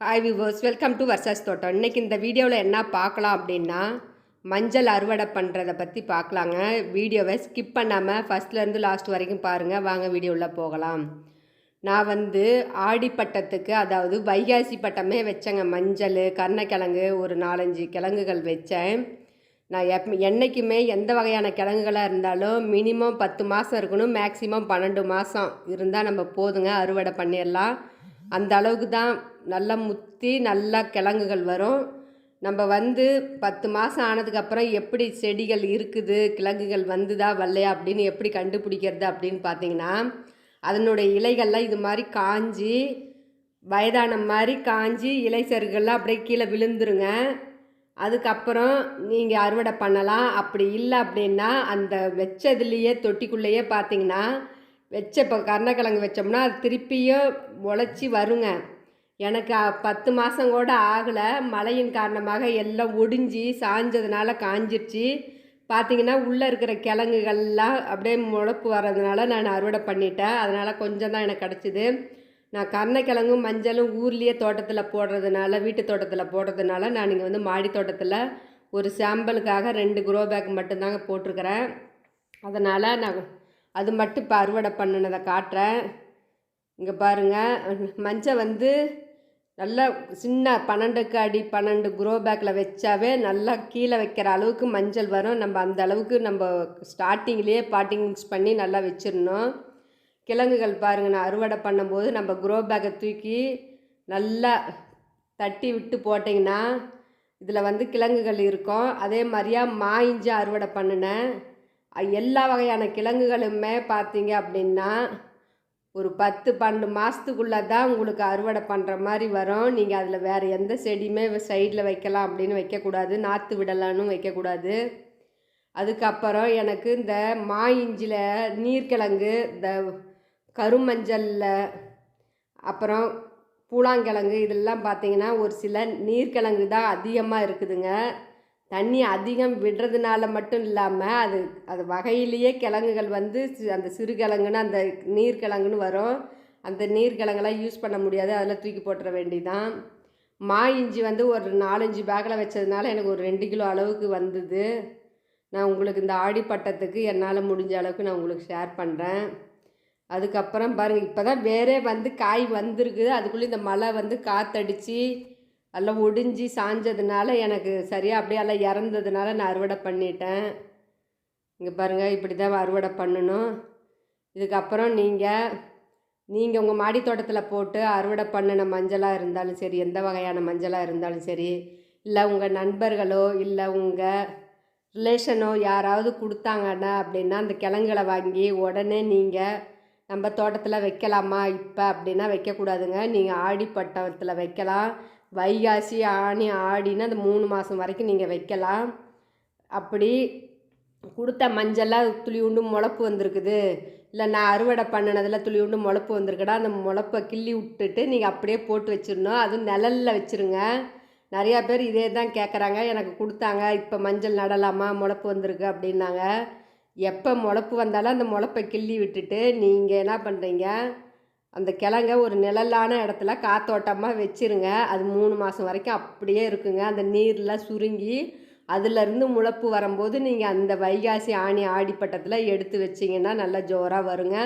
Hi viewers welcome to வர்சஸ் தோட்டம் இன்றைக்கி இந்த வீடியோவில் என்ன பார்க்கலாம் அப்படின்னா மஞ்சள் அறுவடை பண்ணுறதை பற்றி பார்க்கலாங்க. வீடியோவை ஸ்கிப் பண்ணாமல் ஃபஸ்ட்லேருந்து லாஸ்ட் வரைக்கும் பாருங்கள் வாங்க வீடியோவில் போகலாம். நான் வந்து ஆடிப்பட்டத்துக்கு அதாவது வைகாசி பட்டமே வச்சேங்க. மஞ்சள் கருணக்கிழங்கு ஒரு நாலஞ்சு கிழங்குகள் வச்சேன். நான் எப் என்றைக்குமே எந்த வகையான கிழங்குகளாக இருந்தாலும் மினிமம் பத்து மாதம் இருக்கணும் மேக்ஸிமம் பன்னெண்டு மாதம் இருந்தால் நம்ம போதுங்க அறுவடை பண்ணிடலாம். அந்த அளவுக்கு தான் நல்லா முத்தி நல்லா கிழங்குகள் வரும். நம்ம வந்து பத்து மாதம் ஆனதுக்கப்புறம் எப்படி செடிகள் இருக்குது கிழங்குகள் வந்துதா வரலையா அப்படின்னு எப்படி கண்டுபிடிக்கிறது அப்படின்னு பார்த்தீங்கன்னா அதனுடைய இலைகள்லாம் இது மாதிரி காஞ்சி வயதான மாதிரி காஞ்சி இலை சருகுகள்லாம் அப்படியே கீழே விழுந்துருங்க. அதுக்கப்புறம் நீங்கள் அறுவடை பண்ணலாம். அப்படி இல்லை அப்படின்னா அந்த வச்சதுலேயே தொட்டிக்குள்ளேயே பார்த்தீங்கன்னா வச்ச இப்போ கருணக்கிழங்கு வச்சோம்னா அது திருப்பியும் முளைச்சி வருங்க. எனக்கு பத்து மாதம் கூட ஆகலை. மழையின் காரணமாக எல்லாம் ஒடிஞ்சி சாஞ்சதுனால காஞ்சிருச்சு. பார்த்தீங்கன்னா உள்ளே இருக்கிற கிழங்குகள்லாம் அப்படியே முளைப்பு வர்றதுனால நான் அறுவடை பண்ணிட்டேன். அதனால் கொஞ்சம் தான் எனக்கு கிடச்சிது. நான் கருணக்கிழங்கும் மஞ்சளும் ஊர்லேயே தோட்டத்தில் போடுறதுனால வீட்டு தோட்டத்தில் போடுறதுனால நான் இங்கே வந்து மாடி தோட்டத்தில் ஒரு சாம்பிளுக்காக ரெண்டு குரோ பேக் மட்டும்தாங்க போட்டிருக்கிறேன். அதனால் நான் அது மட்டும் இப்போ அறுவடை பண்ணினதை காட்டுறேன். இங்கே பாருங்கள் மஞ்சள் வந்து நல்லா சின்ன பன்னெண்டுக்கு அடி பன்னெண்டு குரோ பேக்கில் வச்சாவே நல்லா கீழே வைக்கிற அளவுக்கு மஞ்சள் வரும். நம்ம அந்த அளவுக்கு நம்ம ஸ்டார்டிங்லேயே பாட்டிங் மிக்ஸ் பண்ணி நல்லா வச்சிடணும். கிழங்குகள் பாருங்கள் நான் அறுவடை பண்ணும்போது நம்ம குரோ பேக்கை தூக்கி நல்லா தட்டி விட்டு போட்டிங்கன்னா இதில் வந்து கிழங்குகள் இருக்கும். அதே மாதிரியா மா அறுவடை பண்ணினேன். எல்லா வகையான கிழங்குகளுமே பார்த்தீங்க அப்படின்னா ஒரு பத்து பன்னெண்டு மாதத்துக்குள்ளே தான் உங்களுக்கு அறுவடை பண்ணுற மாதிரி வரும். நீங்கள் அதில் வேறு எந்த செடியுமே சைடில் வைக்கலாம் அப்படின்னு வைக்கக்கூடாது. நாற்று விடலான்னு வைக்கக்கூடாது. அதுக்கப்புறம் எனக்கு இந்த மா இஞ்சியில் நீர்க்கிழங்கு இந்த கருமஞ்சளில் அப்புறம் பூலாங்கிழங்கு இதெல்லாம் பார்த்தீங்கன்னா ஒரு சில நீர்க்கிழங்கு தான் அதிகமாக இருக்குதுங்க. தண்ணி அதிகம் விடுறதுனால மட்டும் இல்லாமல் அது அது வகையிலேயே கிழங்குகள் வந்து சி- அந்த சிறுகிழங்குன்னு அந்த நீர்கிழங்குன்னு வரும். அந்த நீர்கிழங்கெல்லாம் யூஸ் பண்ண முடியாது. அதில் தூக்கி போட்டுற வேண்டிதான். மா இஞ்சி வந்து ஒரு நாலஞ்சு பேக்கில் வச்சதுனால எனக்கு ஒரு ரெண்டு கிலோ அளவுக்கு வந்தது. நான் உங்களுக்கு இந்த ஆடிப்பட்டத்துக்கு என்னால் முடிஞ்ச அளவுக்கு நான் உங்களுக்கு ஷேர் பண்ணுறேன் அதுக்கப்புறம் பாருங்கள் இப்போ தான் வேறே வந்து காய் வந்திருக்குது. அதுக்குள்ளே இந்த மழை வந்து காற்றடிச்சு எல்லாம் ஒடிஞ்சி சாஞ்சதுனால எனக்கு சரியாக அப்படியே எல்லாம் இறந்ததுனால நான் அறுவடை பண்ணிட்டேன். இங்கே பாருங்கள் இப்படி தான் அறுவடை பண்ணணும். இதுக்கப்புறம் நீங்கள் நீங்கள் உங்கள் மாடி தோட்டத்தில் போட்டு அறுவடை பண்ணின மஞ்சளாக இருந்தாலும் சரி எந்த வகையான மஞ்சளாக இருந்தாலும் சரி இல்லை உங்கள் நண்பர்களோ இல்லை உங்கள் ரிலேஷனோ யாராவது கொடுத்தாங்கன்னா அப்படின்னா அந்த கிழங்குகளை வாங்கி உடனே நீங்கள் நம்ம தோட்டத்தில் வைக்கலாமா இப்போ அப்படின்னா வைக்கக்கூடாதுங்க. நீங்கள் ஆடி பட்டத்தில் வைக்கலாம். வைகாசி ஆணி ஆடின்னு அந்த மூணு மாதம் வரைக்கும் நீங்கள் வைக்கலாம். அப்படி கொடுத்த மஞ்சள்லாம் துளி உண்டு முளப்பு வந்திருக்குது. இல்லை நான் அறுவடை பண்ணினதில் துளி உண்டு முளப்பு வந்திருக்குடா அந்த முளப்பை கிள்ளி விட்டுட்டு நீங்கள் அப்படியே போட்டு வச்சிடணும். அதுவும் நிழல்ல வச்சிருங்க. நிறையா பேர் இதே தான் கேட்குறாங்க எனக்கு கொடுத்தாங்க இப்போ மஞ்சள் நடலாமா முளப்பு வந்திருக்கு அப்படின்னாங்க. எப்போ முளப்பு வந்தாலும் அந்த முளப்பை கிள்ளி விட்டுட்டு நீங்கள் என்ன பண்ணுறீங்க அந்த கிழங்க ஒரு நிழலான இடத்துல காத்தோட்டமாக வச்சிருங்க. அது மூணு மாதம் வரைக்கும் அப்படியே இருக்குங்க. அந்த நீரில் சுருங்கி அதுலேருந்து முளப்பு வரும்போது நீங்கள் அந்த வைகாசி ஆணி ஆடிப்பட்டத்தில் எடுத்து வச்சிங்கன்னா நல்லா ஜோராக வருங்க.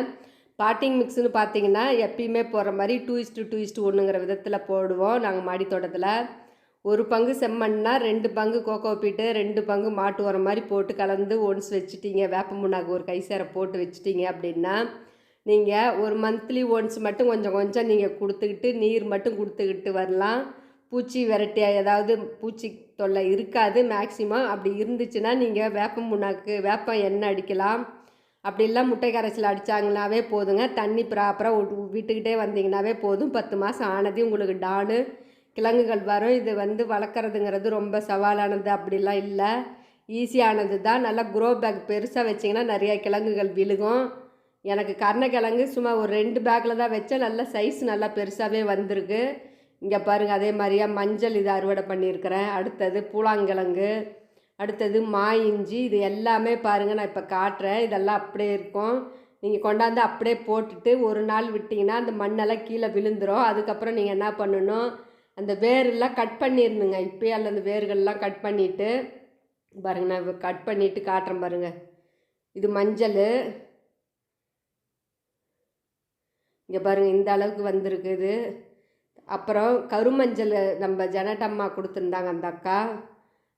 பாட்டிங் மிக்ஸ்னு பார்த்தீங்கன்னா எப்பயுமே போடுற மாதிரி two is to two is to ஒன்றுங்கிற விதத்தில் போடுவோம். நாங்கள் மாடித்தோட்டத்தில் ஒரு பங்கு செம்மண்ணா ரெண்டு பங்கு கோகோ பீட்டு ரெண்டு பங்கு மாட்டு உரம் மாதிரி போட்டு கலந்து ஒன்ஸ் வச்சுட்டீங்க. வேப்ப முன்னாக்கு ஒரு கை சேரை போட்டு வச்சுட்டீங்க அப்படின்னா நீங்கள் ஒரு மந்த்லி ஒன்ஸ் மட்டும் கொஞ்சம் கொஞ்சம் நீங்கள் கொடுத்துக்கிட்டு நீர் மட்டும் கொடுத்துக்கிட்டு வரலாம். பூச்சி வெரைட்டியாக ஏதாவது பூச்சி தொல்லை இருக்காது. மேக்ஸிமம் அப்படி இருந்துச்சுன்னா நீங்கள் வேப்பம் புண்ணாக்கு வேப்பம் எண்ணெய் அடிக்கலாம். அப்படிலாம் முட்டை கரைசல் அடித்தாங்கனாவே போதுங்க. தண்ணி ப்ராப்பராக விட்டுக்கிட்டே வந்தீங்கனாவே போதும். பத்து மாதம் ஆனதே உங்களுக்கு டானு. கிழங்குகள் வரும். இது வந்து வளர்க்குறதுங்கிறது ரொம்ப சவாலானது. அப்படிலாம் இல்லை. ஈஸியானது தான். நல்லா குரோ பேக் பெருசாக வச்சிங்கன்னா நிறைய கிழங்குகள் விழுகும். எனக்கு கருணக்கிழங்கு சும்மா ஒரு ரெண்டு பேக்கில் தான் வச்சேன். நல்லா சைஸ் நல்லா பெருசாகவே வந்திருக்கு. இங்கே பாருங்கள் அதே மாதிரியா மஞ்சள் இது அறுவடை பண்ணியிருக்கிறேன். அடுத்தது பூலாங்கிழங்கு அடுத்தது மா இஞ்சி இது எல்லாமே பாருங்கள் நான் இப்போ காட்டுறேன். இதெல்லாம் அப்படியே இருக்கும். நீங்கள் கொண்டாந்து அப்படியே போட்டுட்டு ஒரு நாள் விட்டிங்கன்னா அந்த மண்ணெல்லாம் கீழே விழுந்துரும். அதுக்கப்புறம் நீங்கள் என்ன பண்ணணும் அந்த வேரெல்லாம் கட் பண்ணிடணுங்க. இப்போயே அல்ல அந்த வேர்கள்லாம் கட் பண்ணிவிட்டு பாருங்க நான் கட் பண்ணிவிட்டு காட்டுறேன் பாருங்கள் இது மஞ்சள். இங்கே பாருங்கள் இந்த அளவுக்கு வந்திருக்குது. அப்புறம் கருமஞ்சள் நம்ம ஜனட்டம்மா கொடுத்துருந்தாங்க அந்த அக்கா.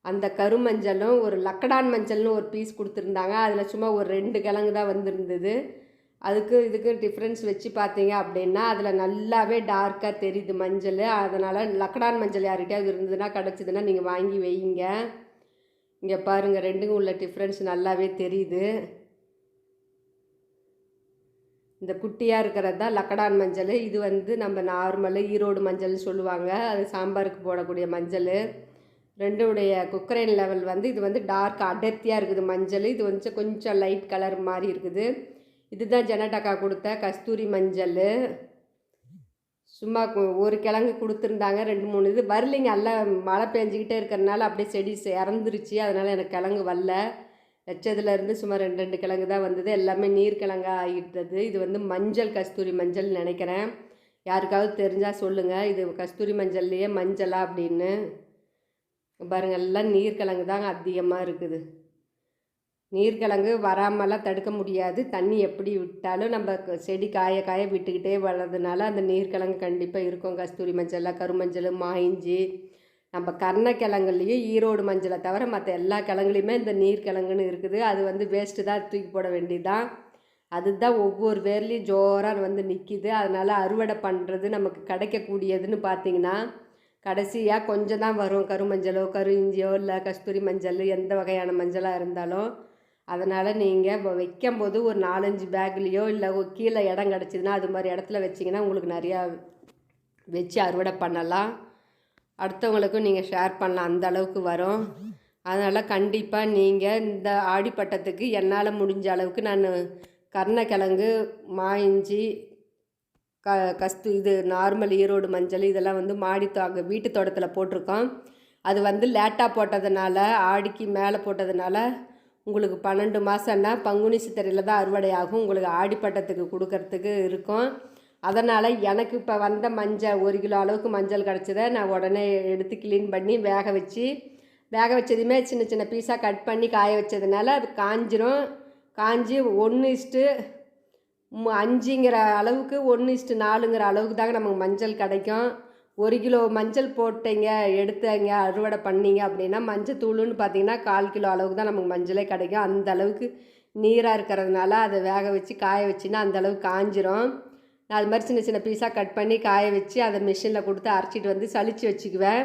அந்த கருமஞ்சளும் ஒரு லக்கடான் மஞ்சள்னு ஒரு பீஸ் கொடுத்துருந்தாங்க. அதில் சும்மா ஒரு ரெண்டு கிழங்கு தான் வந்திருந்தது. அதுக்கு இதுக்கு டிஃப்ரென்ஸ் வச்சு பார்த்தீங்க அப்படின்னா அதில் நல்லாவே டார்க்காக தெரியுது மஞ்சள். அதனால் லக்கடான் மஞ்சள் யார்கிட்டயாவது இருந்ததுன்னா கிடச்சிதுன்னா நீங்கள் வாங்கி வைங்க. இங்கே பாருங்கள் ரெண்டுக்கும் உள்ள டிஃப்ரென்ஸ் நல்லாவே தெரியுது. இந்த குட்டியாக இருக்கிறது தான் லக்கடான் மஞ்சள். இது வந்து நம்ம நார்மலு ஈரோடு மஞ்சள்னு சொல்லுவாங்க. அது சாம்பாருக்கு போடக்கூடிய மஞ்சள். ரெண்டுடைய குக்கரைன் லெவல் வந்து இது வந்து டார்க் அடர்த்தியாக இருக்குது மஞ்சள். இது வந்து கொஞ்சம் லைட் கலர் மாதிரி இருக்குது. இதுதான் ஜெனடாக்கா கொடுத்த கஸ்தூரி மஞ்சள். சும்மா ஒரு கிழங்கு கொடுத்துருந்தாங்க ரெண்டு மூணு. இது வரலைங்க எல்லாம் மழை பெஞ்சிக்கிட்டே இருக்கிறனால அப்படியே செடி இறந்துருச்சு. அதனால் எனக்கு கிழங்கு வரல. வச்சதுலேருந்து சும்மா ரெண்டு ரெண்டு கிழங்கு தான் வந்தது. எல்லாமே நீர் ஆகிட்டது. இது வந்து மஞ்சள் கஸ்தூரி மஞ்சள் நினைக்கிறேன். யாருக்காவது தெரிஞ்சால் சொல்லுங்கள் இது கஸ்தூரி மஞ்சள்லேயே மஞ்சளா அப்படின்னு. பாருங்கள் எல்லாம் நீர்க்கிழங்கு தான் அதிகமாக இருக்குது. நீர்க்கிழங்கு வராமலாம் தடுக்க முடியாது. தண்ணி எப்படி விட்டாலும் நம்ம செடி காய காய விட்டுக்கிட்டே வர்றதுனால அந்த நீர்க்கிழங்கு கண்டிப்பாக இருக்கும். கஸ்தூரி மஞ்சள் கருமஞ்சள் மாயிஞ்சி நம்ம கர்ணக்கிழங்குலேயும் ஈரோடு மஞ்சளை தவிர மற்ற எல்லா கிழங்குலையுமே இந்த நீர்க்கிழங்குன்னு இருக்குது. அது வந்து வேஸ்ட்டு தான் தூக்கி போட வேண்டியதுதான். அதுதான் ஒவ்வொரு வேர்லேயும் ஜோராக வந்து நிற்கிது அதனால் அறுவடை பண்ணுறது நமக்கு கிடைக்கக்கூடியதுன்னு பார்த்தீங்கன்னா கடைசியாக கொஞ்சம் தான் வரும். கருமஞ்சளோ கரு இஞ்சியோ இல்லை கஸ்தூரி மஞ்சள் எந்த வகையான மஞ்சளாக இருந்தாலும். அதனால் நீங்கள் வைக்கும்போது ஒரு நாலஞ்சு பேக்லேயோ இல்லை கீழே இடம் கிடச்சிதுன்னா அது மாதிரி இடத்துல வச்சிங்கன்னா உங்களுக்கு நிறையா வச்சு அறுவடை பண்ணலாம். அடுத்தவங்களுக்கும் நீங்கள் ஷேர் பண்ணலாம். அந்த அளவுக்கு வரும். அதனால் கண்டிப்பாக நீங்கள் இந்த ஆடிப்பட்டத்துக்கு என்னால் முடிஞ்ச அளவுக்கு நான் கருணக்கிழங்கு மா இஞ்சி க கஸ்து இது நார்மல் ஈரோடு மஞ்சள் இதெல்லாம் வந்து மாடி தோ அங்கே வீட்டு தோட்டத்தில் போட்டிருக்கோம். அது வந்து லேட்டாக போட்டதுனால ஆடிக்கு மேலே போட்டதுனால உங்களுக்கு பன்னெண்டு மாதம்னா பங்குனி சித்திரையில் தான் அறுவடை ஆகும். உங்களுக்கு ஆடிப்பட்டத்துக்கு கொடுக்கறதுக்கு இருக்கும். அதனால் எனக்கு இப்போ வந்த மஞ்சள் ஒரு கிலோ அளவுக்கு மஞ்சள் கிடச்சதை நான் உடனே எடுத்து க்ளீன் பண்ணி வேக வச்சு வேக வச்சதுமே சின்ன சின்ன பீஸாக கட் பண்ணி காய வச்சதுனால அது காஞ்சிரும். காஞ்சி ஒன்று இஸ்ட்டு அஞ்சுங்கிற அளவுக்கு ஒன்று இஸ்ட்டு நாலுங்கிற அளவுக்கு தாங்க நமக்கு மஞ்சள் கிடைக்கும். ஒரு கிலோ மஞ்சள் போட்டீங்க எடுத்தீங்க அறுவடை பண்ணீங்க அப்படின்னா மஞ்சள் தூளுன்னு பார்த்தீங்கன்னா கால் கிலோ அளவுக்கு தான் நமக்கு மஞ்சளே கிடைக்கும். அந்த அளவுக்கு நீராக இருக்கிறதுனால அதை வேக வச்சு காய வச்சுன்னா அந்த அளவுக்கு காஞ்சிரும். நான் அது மாதிரி சின்ன சின்ன பீஸாக கட் பண்ணி காய வச்சு அதை மிஷினில் கொடுத்து அரைச்சிட்டு வந்து சளிச்சு வச்சுக்குவேன்.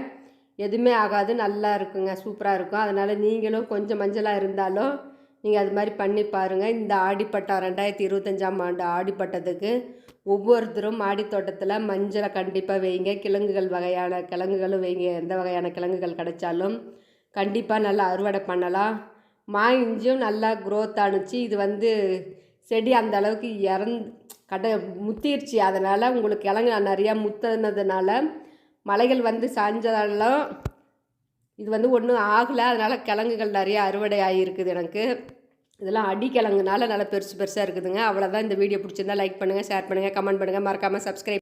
எதுவுமே ஆகாது நல்லா இருக்குங்க சூப்பராக இருக்கும். அதனால் நீங்களும் கொஞ்சம் மஞ்சளாக இருந்தாலும் நீங்கள் அது மாதிரி பண்ணி பாருங்கள் இந்த ஆடிப்பட்டம் ரெண்டாயிரத்தி இருபத்தஞ்சாம் ஆண்டு ஆடிப்பட்டத்துக்கு ஒவ்வொருத்தரும் மாடித்தோட்டத்தில் மஞ்சளை கண்டிப்பாக வைங்க. கிழங்குகள் வகையான கிழங்குகளும் வைங்க. எந்த வகையான கிழங்குகள் கிடைச்சாலும் கண்டிப்பாக நல்லா அறுவடை பண்ணலாம். மா இஞ்சியும் நல்லா க்ரோத் ஆணுச்சு. இது வந்து செடி அந்த அளவுக்கு இறந்து கடை முத்திருச்சு. அதனால் உங்களுக்கு கிழங்கு நிறையா முத்தினதுனால மலைகள் வந்து சாஞ்சதாலும் இது வந்து ஒன்றும் ஆகலை. அதனால் கிழங்குகள் நிறைய அறுவடை ஆகியிருக்குது எனக்கு. இதெல்லாம் அடிக்கிழங்குனால நல்லா பெருசு பெருசாக இருக்குதுங்க. அவ்வளோதான் இந்த வீடியோ பிடிச்சிருந்தா லைக் பண்ணுங்கள் ஷேர் பண்ணுங்கள் கமெண்ட் பண்ணுங்கள் மறக்காமல் சப்ஸ்கிரைப்